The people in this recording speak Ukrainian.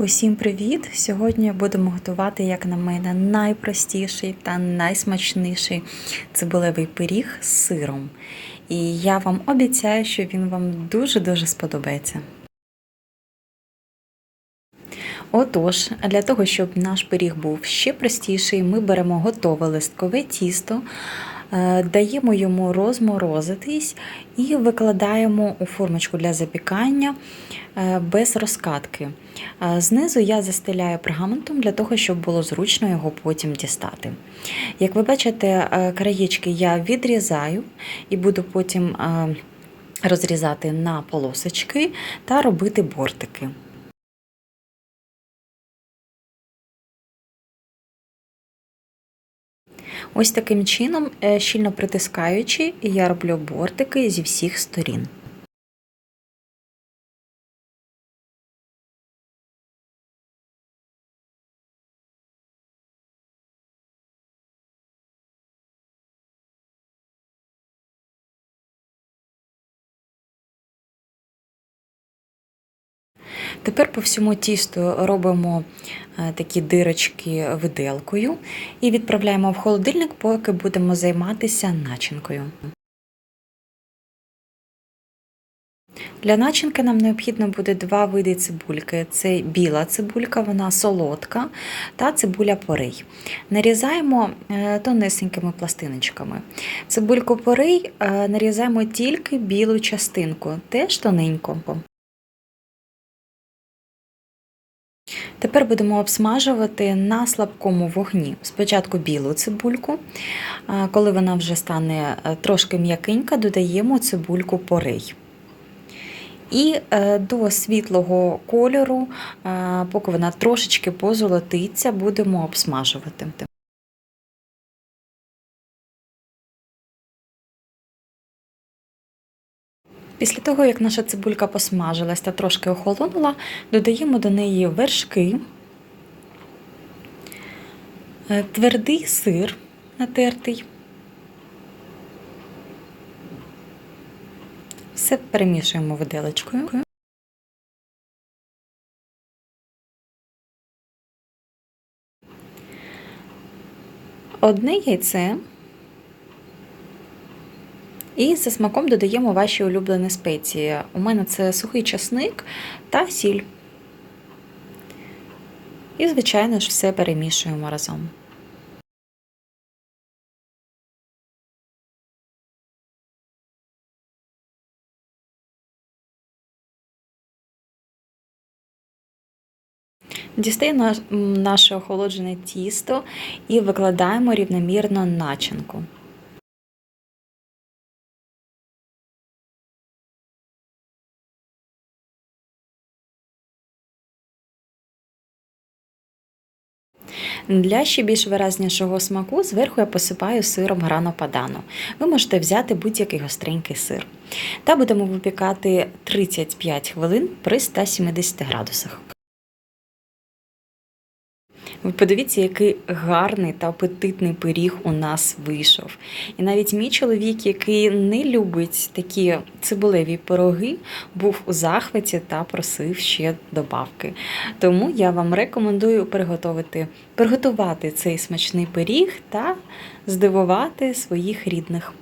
Усім привіт! Сьогодні будемо готувати, як на мене, найпростіший та найсмачніший цибулевий пиріг з сиром. І я вам обіцяю, що він вам дуже-дуже сподобається. Отож, для того, щоб наш пиріг був ще простіший, ми беремо готове листкове тісто, даємо йому розморозитись і викладаємо у формочку для запікання е, без розкатки. Е, Знизу я застеляю пергаментом для того, щоб було зручно його потім дістати. Як ви бачите, е, краєчки я відрізаю і буду потім е, розрізати на полосочки та робити бортики. Ось таким чином, е, щільно притискаючи, я роблю бортики зі всіх сторін. Тепер по всьому тісту робимо е, такі дирочки виделкою і відправляємо в холодильник, поки будемо займатися начинкою. Для начинки нам необхідно буде два види цибульки: це біла цибулька, вона солодка, та цибуля порий. Нарізаємо е, тонесенькими пластиночками. Цибульку порий е, нарізаємо тільки білу частинку, теж тоненько. Тепер будемо обсмажувати на слабкому вогні. Спочатку білу цибульку, коли вона вже стане е, трошки м'якенька, додаємо цибульку порей. І е, до світлого кольору, поки вона трошечки позолотиться, будемо обсмажувати. Після того, як наша цибулька посмажилась та трошки охолонула, додаємо до неї вершки, е, твердий сир натертий. Все перемішуємо виделочкою. Одне яйце. І за смаком додаємо ваші улюблені спеції. У мене це сухий часник та сіль. І, звичайно ж, все перемішуємо разом. Дістаємо наше охолоджене тісто і викладаємо рівномірно начинку. Для ще більш виразнішого смаку зверху я посипаю сиром грано падано. Ви можете взяти будь-який гостренький сир. Та будемо випікати 35 хвилин при 170 градусах. Ви подивіться, який гарний та апетитний пиріг у нас вийшов. І навіть мій чоловік, який не любить такі цибулеві пироги, був у захваті та просив ще добавки. Тому я вам рекомендую приготувати, приготувати цей смачний пиріг та здивувати своїх рідних.